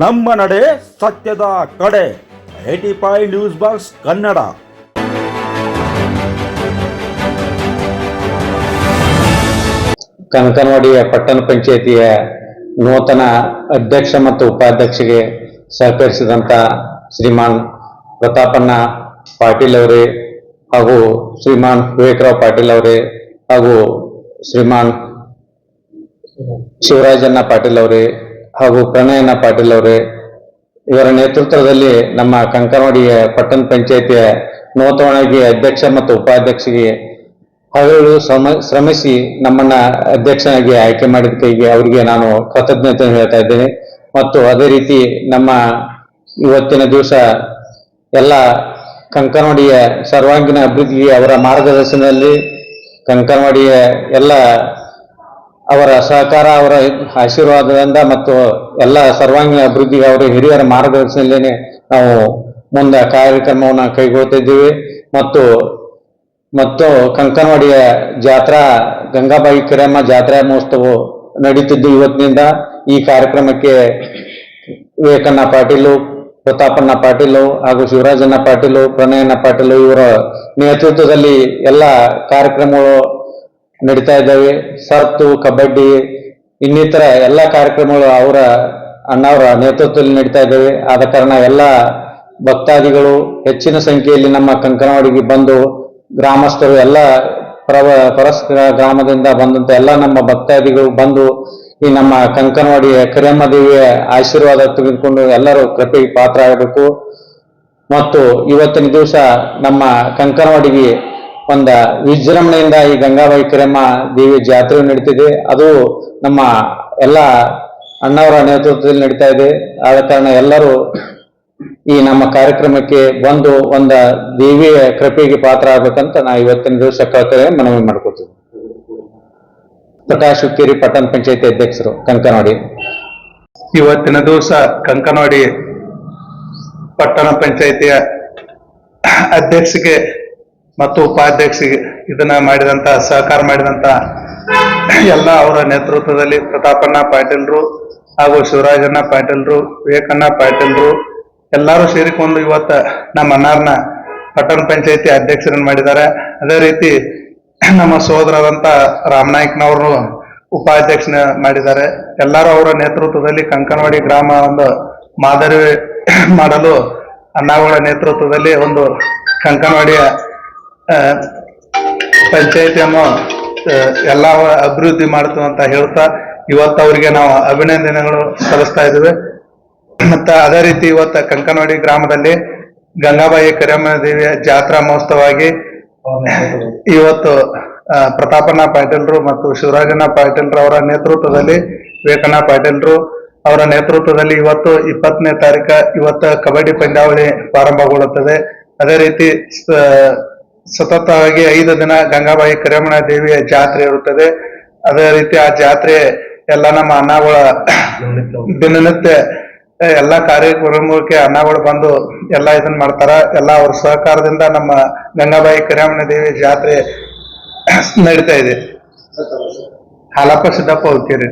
ನಮ್ಮ ನಡೆ ಸತ್ಯದ ಕಡೆ. AT five news box Kannada. ಕನಕನವಾಡಿಯ ಪಟ್ಟಣ ಪಂಚಾಯತಿಯ ನೂತನ ಅಧ್ಯಕ್ಷ ಮತ್ತು ಉಪಾಧ್ಯಕ್ಷಗೆ ಸಹಕರಿಸಿದಂಥ ಶ್ರೀಮಾನ್ ಪ್ರತಾಪಣ್ಣ ಪಾಟೀಲ್ ಅವರೇ ಹಾಗೂ ಶ್ರೀಮಾನ್ ವಿವೇಕರಾವ್ ಪಾಟೀಲ್ ಅವರೇ ಹಾಗೂ ಶ್ರೀಮಾನ್ ಶಿವರಾಜಣ್ಣ ಪಾಟೀಲ್ ಅವರೇ ಹಾಗೂ ಪ್ರಣಯನ ಪಾಟೀಲ್ ಅವರೇ, ಇವರ ನೇತೃತ್ವದಲ್ಲಿ ನಮ್ಮ ಕಂಕನವಾಡಿಯ ಪಟ್ಟಣ ಪಂಚಾಯಿತಿಯ ನೂತನವಾಗಿ ಅಧ್ಯಕ್ಷ ಮತ್ತು ಉಪಾಧ್ಯಕ್ಷರಿಗೆ ಹಗಲು ಶ್ರಮ, ಶ್ರಮಿಸಿ ನಮ್ಮನ್ನ ಅಧ್ಯಕ್ಷನಾಗಿ ಆಯ್ಕೆ ಮಾಡಿದ ಕೈಗೆ ಅವರಿಗೆ ನಾನು ಕೃತಜ್ಞತೆ ಹೇಳ್ತಾ ಇದ್ದೇನೆ. ಮತ್ತು ಅದೇ ರೀತಿ ನಮ್ಮ ಇವತ್ತಿನ ದಿವಸ ಎಲ್ಲ ಕಂಕನವಾಡಿಯ ಸರ್ವಾಂಗೀಣ ಅಭಿವೃದ್ಧಿಗೆ ಅವರ ಮಾರ್ಗದರ್ಶನದಲ್ಲಿ ಕಂಕನವಾಡಿಯ ಎಲ್ಲ ಅವರ ಸಹಕಾರ, ಅವರ ಆಶೀರ್ವಾದದಿಂದ ಮತ್ತು ಎಲ್ಲ ಸರ್ವಾಂಗೀಣ ಅಭಿವೃದ್ಧಿಗೆ ಅವರ ಹಿರಿಯರ ಮಾರ್ಗದರ್ಶನದಲ್ಲೇ ನಾವು ಮುಂದೆ ಕಾರ್ಯಕ್ರಮವನ್ನು ಕೈಗೊಳ್ತಿದ್ದೀವಿ ಮತ್ತು ಮತ್ತು ಕಂಕನವಾಡಿಯ ಜಾತ್ರಾ, ಗಂಗಾಬಾಯಿ ಕಿರಮ್ಮ ಜಾತ್ರಾ ಮಹೋತ್ಸವ ನಡೀತಿದ್ದು ಇವತ್ತಿನಿಂದ. ಈ ಕಾರ್ಯಕ್ರಮಕ್ಕೆ ವಿವೇಕಣ್ಣ ಪಾಟೀಲು, ಪ್ರತಾಪಣ್ಣ ಪಾಟೀಲು ಹಾಗೂ ಶಿವರಾಜಣ್ಣ ಪಾಟೀಲು, ಪ್ರಣಯಣ್ಣ ಪಾಟೀಲು ಇವರ ನೇತೃತ್ವದಲ್ಲಿ ಎಲ್ಲ ಕಾರ್ಯಕ್ರಮಗಳು ನಡೀತಾ ಇದ್ದಾವೆ. ಸರ್ತು, ಕಬಡ್ಡಿ, ಇನ್ನಿತರ ಎಲ್ಲ ಕಾರ್ಯಕ್ರಮಗಳು ಅವರ ಅಣ್ಣವರ ನೇತೃತ್ವದಲ್ಲಿ ನಡೀತಾ ಇದ್ದಾವೆ. ಆದ ಕಾರಣ ಎಲ್ಲ ಭಕ್ತಾದಿಗಳು ಹೆಚ್ಚಿನ ಸಂಖ್ಯೆಯಲ್ಲಿ ನಮ್ಮ ಕಂಕನವಾಡಿಗೆ ಬಂದು ಗ್ರಾಮಸ್ಥರು ಎಲ್ಲ ಪರವ, ಪರಸ್ಪರ ಗ್ರಾಮದಿಂದ ಬಂದಂತ ಎಲ್ಲ ನಮ್ಮ ಭಕ್ತಾದಿಗಳು ಬಂದು ಈ ನಮ್ಮ ಕಂಕನವಾಡಿಯ ಕರಿಯಮ್ಮ ದೇವಿಯ ಆಶೀರ್ವಾದ ತೆಗೆದುಕೊಂಡು ಎಲ್ಲರೂ ಕೃಪೆಗೆ ಪಾತ್ರ ಆಗಬೇಕು. ಮತ್ತು ಇವತ್ತಿನ ದಿವಸ ನಮ್ಮ ಕಂಕನವಾಡಿಗೆ ಒಂದ ವಿಜೃಂಭಣೆಯಿಂದ ಈ ಗಂಗಾ ಕರಿಯಮ್ಮ ದೇವಿ ಜಾತ್ರೆ ನಡೀತಿದೆ. ಅದು ನಮ್ಮ ಎಲ್ಲ ಅಣ್ಣವರ ನೇತೃತ್ವದಲ್ಲಿ ನಡೀತಾ ಇದೆ. ಆದ ಕಾರಣ ಎಲ್ಲರೂ ಈ ನಮ್ಮ ಕಾರ್ಯಕ್ರಮಕ್ಕೆ ಬಂದು ಒಂದ ದೇವಿಯ ಕೃಪೆಗೆ ಪಾತ್ರ ಆಗ್ಬೇಕಂತ ನಾ ಇವತ್ತಿನ ದಿವಸ ಕಳ್ತೇವೆ ಮನವಿ ಮಾಡ್ಕೊತೀವಿ ಪ್ರಕಾಶ್ ಹುಕ್ಕೇರಿ ಪಟ್ಟಣ ಪಂಚಾಯತಿ ಅಧ್ಯಕ್ಷರು, ಕಂಕನವಾಡಿ. ಇವತ್ತಿನ ದಿವಸ ಕಂಕನವಾಡಿ ಪಟ್ಟಣ ಪಂಚಾಯಿತಿಯ ಅಧ್ಯಕ್ಷಗೆ ಮತ್ತು ಉಪಾಧ್ಯಕ್ಷಿಗೆ ಇದನ್ನ ಮಾಡಿದಂತ, ಸಹಕಾರ ಮಾಡಿದಂತ ಎಲ್ಲ ಅವರ ನೇತೃತ್ವದಲ್ಲಿ ಪ್ರತಾಪಣ್ಣ ಪಾಟೀಲ್ರು ಹಾಗೂ ಶಿವರಾಜಣ್ಣ ಪಾಟೀಲ್ರು ವಿವೇಕಣ್ಣ ಪಾಟೀಲ್ರು ಎಲ್ಲರೂ ಸೇರಿಕೊಂಡು ಇವತ್ತ ನಮ್ಮ ಅನ್ನಾರ್ನ ಪಟ್ಟಣ ಪಂಚಾಯತಿ ಅಧ್ಯಕ್ಷರನ್ನು ಮಾಡಿದ್ದಾರೆ. ಅದೇ ರೀತಿ ನಮ್ಮ ಸೋದರರಂತ ರಾಮನಾಯ್ಕನವರು ಉಪಾಧ್ಯಕ್ಷನ ಮಾಡಿದ್ದಾರೆ. ಎಲ್ಲರೂ ಅವರ ನೇತೃತ್ವದಲ್ಲಿ ಕಂಕನವಾಡಿ ಗ್ರಾಮ ಒಂದು ಮಾದರಿ ಮಾಡಲು ಅಣ್ಣಾಗಳ ನೇತೃತ್ವದಲ್ಲಿ ಒಂದು ಕಂಕನವಾಡಿಯ ಪಂಚಾಯಿತಿಯನ್ನು ಎಲ್ಲ ಅಭಿವೃದ್ಧಿ ಮಾಡ್ತು ಅಂತ ಹೇಳ್ತಾ ಇವತ್ತು ಅವರಿಗೆ ನಾವು ಅಭಿನಂದನೆಗಳು ಸಲ್ಲಿಸ್ತಾ ಇದ್ದೇವೆ. ಮತ್ತೆ ಅದೇ ರೀತಿ ಇವತ್ತು ಕಂಕನವಾಡಿ ಗ್ರಾಮದಲ್ಲಿ ಗಂಗಾಬಾಯಿ ಕರಿಯಮ್ಮ ದೇವಿಯ ಜಾತ್ರಾ ಮಹೋತ್ಸವವಾಗಿ ಇವತ್ತು ಪ್ರತಾಪಣ್ಣ ಪಾಟೀಲ್ರು ಮತ್ತು ಶಿವರಾಜಣ್ಣ ಪಾಟೀಲ್ರು ಅವರ ನೇತೃತ್ವದಲ್ಲಿ ವಿವೇಕಣ್ಣ ಪಾಟೀಲ್ರು ಅವರ ನೇತೃತ್ವದಲ್ಲಿ ಇವತ್ತು ಇಪ್ಪತ್ತನೇ ತಾರೀಕ ಇವತ್ತು ಕಬಡ್ಡಿ ಪಂದ್ಯಾವಳಿ ಪ್ರಾರಂಭಗೊಳ್ಳುತ್ತದೆ. ಅದೇ ರೀತಿ ಸತತವಾಗಿ ಐದು ದಿನ ಗಂಗಾಬಾಯಿ ಕರಿಯಮ್ಮನ ದೇವಿಯ ಜಾತ್ರೆ ಇರುತ್ತದೆ. ಅದೇ ರೀತಿ ಆ ಜಾತ್ರೆ ಎಲ್ಲ ನಮ್ಮ ಅಣ್ಣಗಳ ದಿನನಿತ್ಯ ಎಲ್ಲ ಕಾರ್ಯಕ್ರಮಕ್ಕೆ ಅನ್ನಗಳು ಬಂದು ಎಲ್ಲ ಇದನ್ನ ಮಾಡ್ತಾರ. ಎಲ್ಲ ಅವ್ರ ಸಹಕಾರದಿಂದ ನಮ್ಮ ಗಂಗಾಬಾಯಿ ಕರಿಯಮ್ಮನ ದೇವಿ ಜಾತ್ರೆ ನಡೀತಾ ಇದೆ. ಹಾಲಪ್ಪ ಸಿದ್ದಪ್ಪ ಹುಕ್ಕೇರಿ